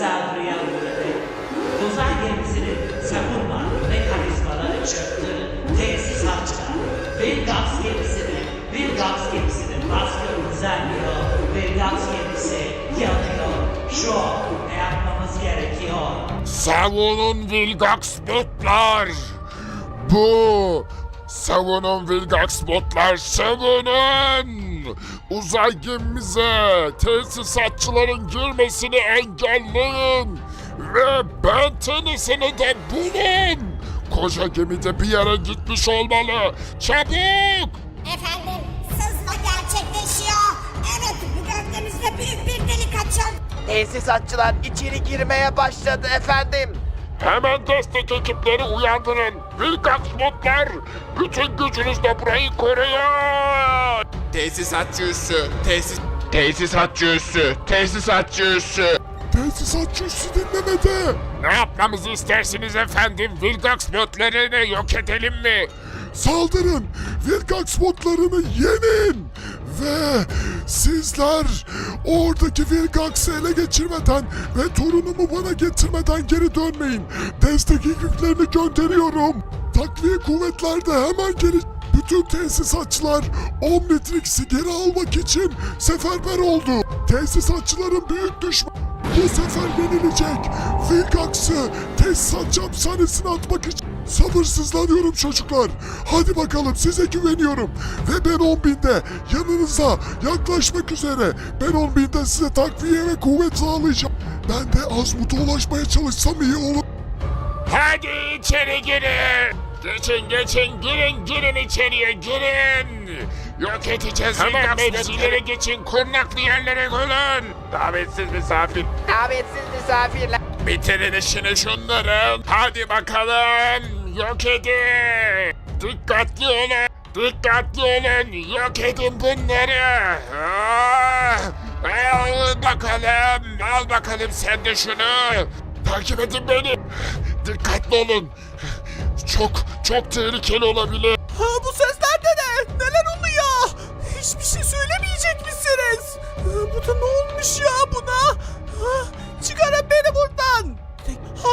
saldırıya uğradı. Uzay gemisinin savunma mekanizmaları çöktü. Tesisatçılar Vilgax gemisini, Vilgax gemisinin baskı düzenliyor. Vilgax gemisi yanıyor. Şu an ne yapmamız gerekiyor? Savunun Vilgax botlar. Bu savunun Vilgax botlar savunun. Uzay gemimize tesisatçıların girmesini engelleyin. Ve Bentenis'ini de bulun. Koca gemide bir yere gitmiş olmalı. Çabuk! Efendim sızma gerçekleşiyor. Evet gövdemizde büyük bir delik açıldı. Tesisatçılar içeri girmeye başladı efendim. Hemen destek ekipleri uyandırın. Vilgax botlar bütün gücünüzle burayı koruyun. Tesisatçı üssü, tesis... Tesisatçı üssü, tesisatçı üssü. Tesisatçı üssü dinlemedi. Ne yapmamızı istersiniz efendim? Vilgax botlarını yok edelim mi? Saldırın! Vilgax botlarını yenin! Ve sizler oradaki Vilgax'ı ele geçirmeden ve torunumu bana getirmeden geri dönmeyin. Destek ekiplerini gönderiyorum. Takviye kuvvetler de hemen geri... Bütün tesisatçılar Omnitrix'i geri almak için seferber oldu. Tesisatçıların büyük düşmanı bu sefer yenilecek. Vilgax'ı tesisatçı hapishanesine atmak için sabırsızlanıyorum çocuklar. Hadi bakalım size güveniyorum. Ve ben 10 binde yanınıza yaklaşmak üzere. Ben 10 binde size takviye ve kuvvet sağlayacağım. Ben de Azmut'a ulaşmaya çalışsam iyi olur. Hadi içeri girin. Geçin geçin girin girin içeriye girin. Yok edeceğiz Hemen mevzilere geçin korunaklı yerlere koyun. Davetsiz misafir. Davetsiz misafirler. Bitirin işini şunların. Hadi bakalım. Yok edin. Dikkatli olun. Dikkatli olun. Yok edin bunları. Ah! Al bakalım. Al bakalım sen de şunu. Takip edin beni. Dikkatli olun. Çok çok tehlikeli olabilir. Ha, bu sesler de ne? Neler oluyor? Hiçbir şey söylemeyecek misiniz? Ha, Bu da ne olmuş ya buna? Ha.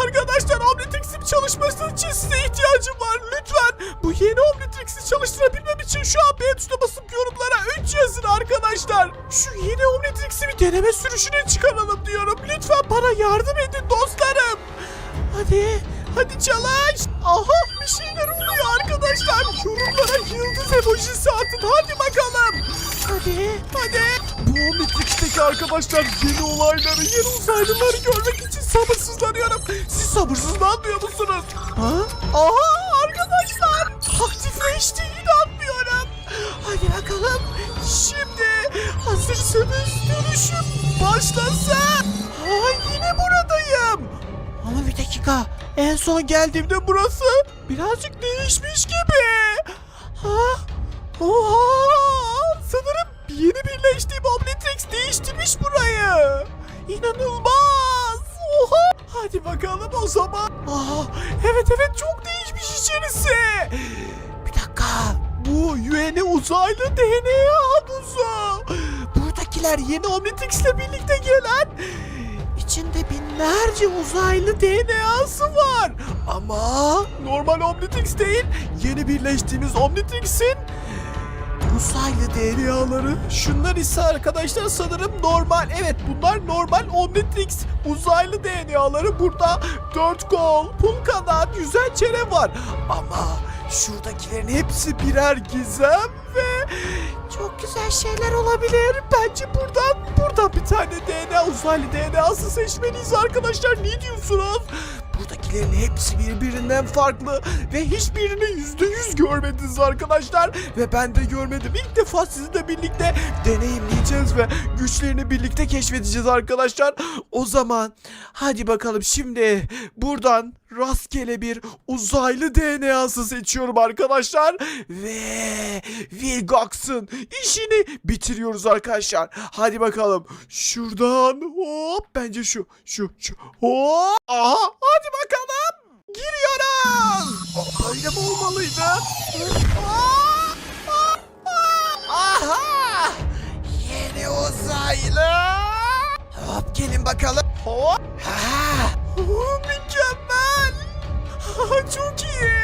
Arkadaşlar Omnitrix'in çalışması için size ihtiyacım var. Lütfen bu yeni Omnitrix'i çalıştırabilmem için şu an B tuşuna basıp yorumlara 3 yazın arkadaşlar. Şu yeni Omnitrix'i bir deneme sürüşüne çıkaralım diyorum. Lütfen bana yardım edin dostlarım. Hadi, hadi çalış. Aha bir şeyler oluyor arkadaşlar. Yorumlara yıldız emojisi atın. Hadi bakalım. Hadi, hadi. Bu Omnitrix'teki arkadaşlar yeni olayları, yeni uzaylıları görmek için sabırsızlanıyorum. Sabırsızlanmıyor musunuz? Ha? Aha arkadaşlar. Aktifleşti inanmıyorum. Hadi bakalım. Şimdi hazırsanız dönüşüm başlasın. Ha yine buradayım. Ama bir dakika. En son geldiğimde burası birazcık değişmiş gibi. Ha? Oha! Sanırım yeni birleştiğim Omnitrix değiştirmiş burayı. İnanılmaz. Oha! Hadi bakalım o zaman. Aa, evet evet çok değişmiş içerisi. Bir dakika. Bu yeni uzaylı DNA havuzu. Buradakiler yeni Omnitrix'le birlikte gelen İçinde binlerce uzaylı DNA'sı var. Ama normal Omnitrix değil, yeni birleştiğimiz Omnitrix'in uzaylı DNA'ları. Şunlar ise arkadaşlar sanırım normal. Evet bunlar normal Omnitrix uzaylı DNA'ları. Burada dört kol, pul kanat, yüzen çene var. Ama şuradakilerin hepsi birer gizem ve çok güzel şeyler olabilir. Bence buradan buradan bir tane DNA uzaylı DNA'sı seçmeliyiz arkadaşlar. Ne diyorsunuz? Buradakilerin hepsi birbirinden farklı ve hiçbirini yüzde yüz görmediniz arkadaşlar. Ve ben de görmedim. İlk defa sizinle birlikte deneyimleyeceğiz ve güçlerini birlikte keşfedeceğiz arkadaşlar. O zaman hadi bakalım şimdi buradan rastgele bir uzaylı DNA'sı seçiyorum arkadaşlar. Ve Vilgax'ın işini bitiriyoruz arkadaşlar. Hadi bakalım. Şuradan hop bence şu şu şu hop. Aha hadi bakalım. Giriyoruz. Böyle mi olmalıydı? Aa. Aha! Yeni uzaylı. Hop gelin bakalım. Hop. Ha. Çok iyi.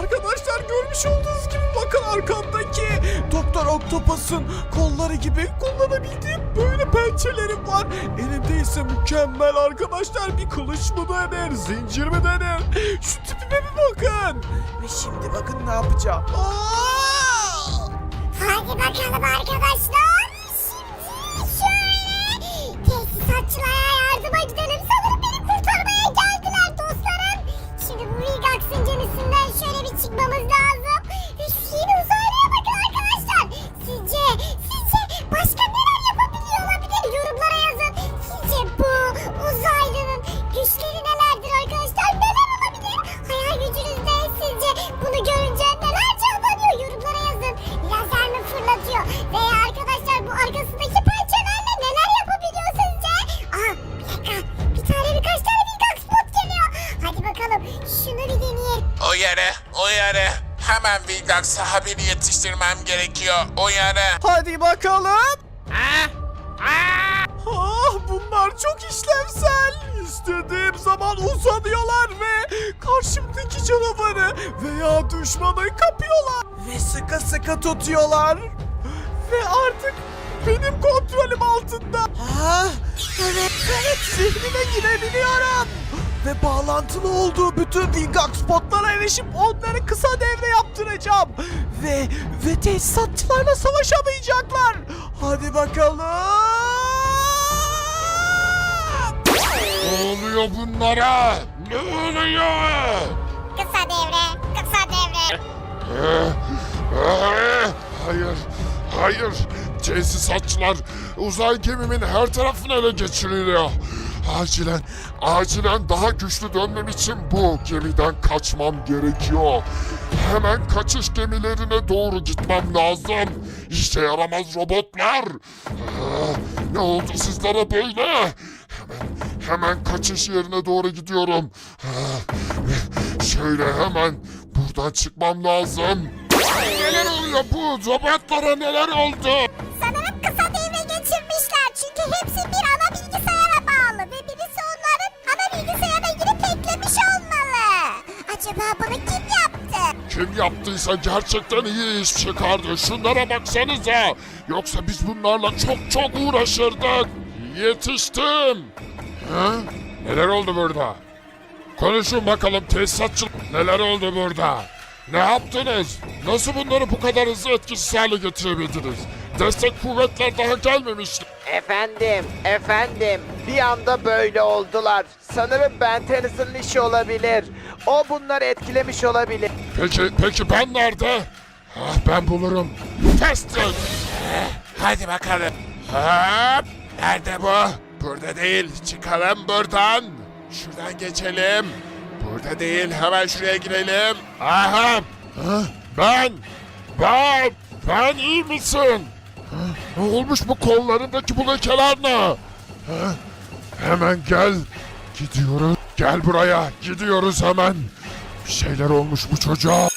Arkadaşlar görmüş olduğunuz gibi bakın arkamdaki Doktor Octopus'un kolları gibi kullanabildiğim böyle pençelerim var. Elimde ise mükemmel arkadaşlar bir kılıç mı denir, zincir mi denir? Şu tipime bir bakın. Ve şimdi bakın ne yapacağım. Aa! Hadi bakalım arkadaşlar. Şimdi şöyle tesisatçılara çıkmamız lazım. Yine uzaylıya bakın arkadaşlar. Sizce, sizce başka neler yapabiliyor olabilir? Yorumlara yazın. Sizce bu uzaylının güçleri nelerdir arkadaşlar? Neler olabilir? Hayal gücünüzde sizce bunu görünce neler canlanıyor? Yorumlara yazın. Lazer mi fırlatıyor? Veya arkadaşlar bu arkasındaki pençelerle neler yapabiliyor sizce? Aa bir dakika. Bir tane birkaç tane Vilgax bot geliyor. Hadi bakalım şunu bir deneyelim. Uyarı, uyarı. Hemen Vilgax'a haberi yetiştirmem gerekiyor. Uyarı. Hadi bakalım. Ah, bunlar çok işlevsel. İstediğim zaman uzanıyorlar ve karşımdaki canavarı veya düşmanı kapıyorlar. Ve sıkı sıkı tutuyorlar. Ve artık benim kontrolüm altında. Ha, evet, evet zihnime girebiliyorum. Ve bağlantılı olduğu bütün Vilgax spotlara erişip onları kısa devre yaptıracağım. Ve ve tesisatçılarla savaşamayacaklar. Hadi bakalım. Ne oluyor bunlara? Ne oluyor? Kısa devre, kısa devre. Ee, ee, Hayır, hayır. Tesisatçılar uzay gemimin her tarafını ele geçiriliyor. Acilen, acilen daha güçlü dönmem için bu gemiden kaçmam gerekiyor. Hemen kaçış gemilerine doğru gitmem lazım. İşe yaramaz robotlar. Aa, ne oldu sizlere böyle? Hemen, hemen kaçış yerine doğru gidiyorum. Aa, şöyle hemen buradan çıkmam lazım. Neler oluyor bu? Robotlara neler oldu? Kim yaptı? Kim yaptıysa gerçekten iyi iş çıkardı. Şunlara baksanıza. Yoksa biz bunlarla çok çok uğraşırdık. Yetiştim. Ha? Neler oldu burada? Konuşun bakalım tesisatçı. Neler oldu burada? Ne yaptınız? Nasıl bunları bu kadar hızlı etkisiz hale getirebildiniz? Destek kuvvetler daha gelmemiş. Efendim, efendim. Bir anda böyle oldular. Sanırım Ben Tennyson'ın işi olabilir. O bunları etkilemiş olabilir. Peki, peki ben nerede? Ah, ben bulurum. Testik. Hadi bakalım. Hop. Nerede bu? Burada değil. Çıkalım buradan. Şuradan geçelim. Burada değil. Hemen şuraya girelim. Aha! Ha, Ben! Ben! Ben iyi misin? Ne olmuş bu kollarındaki bu lekeler ne? Hemen gel. Gidiyoruz. Gel buraya. Gidiyoruz hemen. Bir şeyler olmuş bu çocuğa.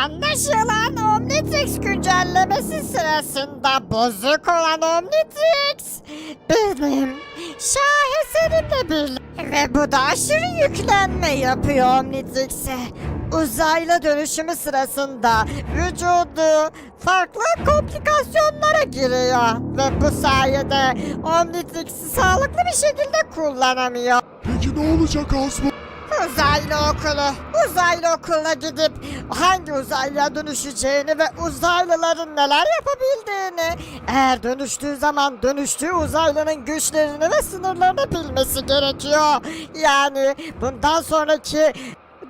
Anlaşılan Omnitrix güncellemesi sırasında bozuk olan Omnitrix benim şaheserimle birlikte ve bu da aşırı yüklenme yapıyor Omnitrix'e. Uzaylı dönüşümü sırasında vücudu farklı komplikasyonlara giriyor ve bu sayede Omnitrix'i sağlıklı bir şekilde kullanamıyor. Peki ne olacak Azmi? Uzaylı okulu. Uzaylı okuluna gidip hangi uzaylıya dönüşeceğini ve uzaylıların neler yapabildiğini, eğer dönüştüğü zaman dönüştüğü uzaylının güçlerini ve sınırlarını bilmesi gerekiyor. Yani bundan sonraki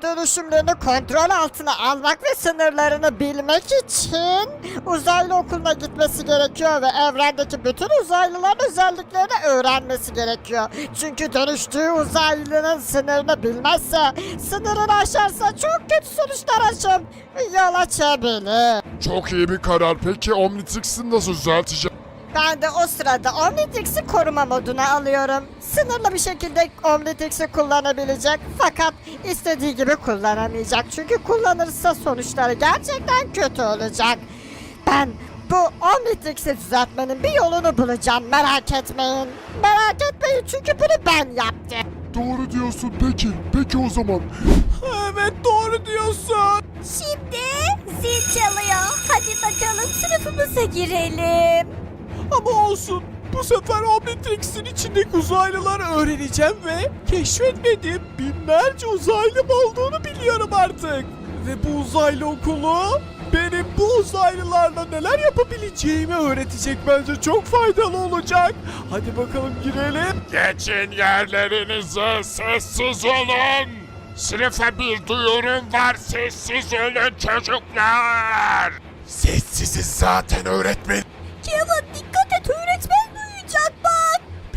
dönüşümlerini kontrol altına almak ve sınırlarını bilmek için uzaylı okuluna gitmesi gerekiyor ve evrendeki bütün uzaylıların özelliklerini öğrenmesi gerekiyor. Çünkü dönüştüğü uzaylının sınırını bilmezse, sınırını aşarsa çok kötü sonuçlar açıp yol açabilir. Çok iyi bir karar. Peki Omnitrix'i nasıl düzelteceğim? Ben de o sırada Omnitrix'i koruma moduna alıyorum. Sınırlı bir şekilde Omnitrix'i kullanabilecek fakat istediği gibi kullanamayacak. Çünkü kullanırsa sonuçları gerçekten kötü olacak. Ben bu Omnitrix'i düzeltmenin bir yolunu bulacağım merak etmeyin. Merak etmeyin çünkü bunu ben yaptım. Doğru diyorsun peki. Peki o zaman. Evet doğru diyorsun. Şimdi zil çalıyor. Hadi bakalım sınıfımıza girelim. Ama olsun. Bu sefer Omnitrix'in içindeki uzaylıları öğreneceğim ve keşfetmediğim binlerce uzaylım olduğunu biliyorum artık. Ve bu uzaylı okulu benim bu uzaylılarla neler yapabileceğimi öğretecek bence çok faydalı olacak. Hadi bakalım girelim. Geçin yerlerinize sessiz olun. Sınıfa bir duyurum var sessiz olun çocuklar. Sessiziz zaten öğretmen. Kevin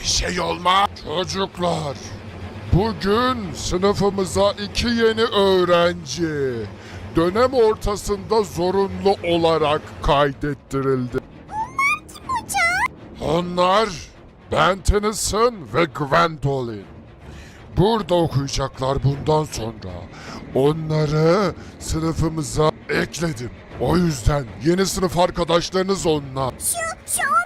Bir şey olma. Çocuklar, bugün sınıfımıza iki yeni öğrenci dönem ortasında zorunlu olarak kaydettirildi. Onlar Ben Tennyson ve Gwendolyn. Burada okuyacaklar bundan sonra. Onları sınıfımıza ekledim. O yüzden yeni sınıf arkadaşlarınız onlar. Şu, şu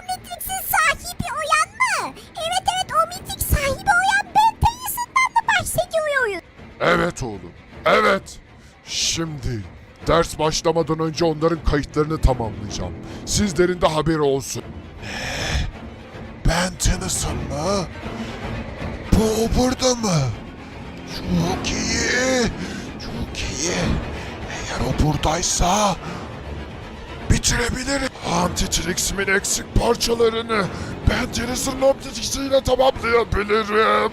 Evet oğlum. Evet. Şimdi ders başlamadan önce onların kayıtlarını tamamlayacağım. Sizlerin de haberi olsun. Ben Tennyson mı? Bu burada mı? Çok iyi. Çok iyi. Eğer o buradaysa bitirebilirim. Antitrix'imin eksik parçalarını ben Tennyson'ın Omnitrix'iyle tamamlayabilirim.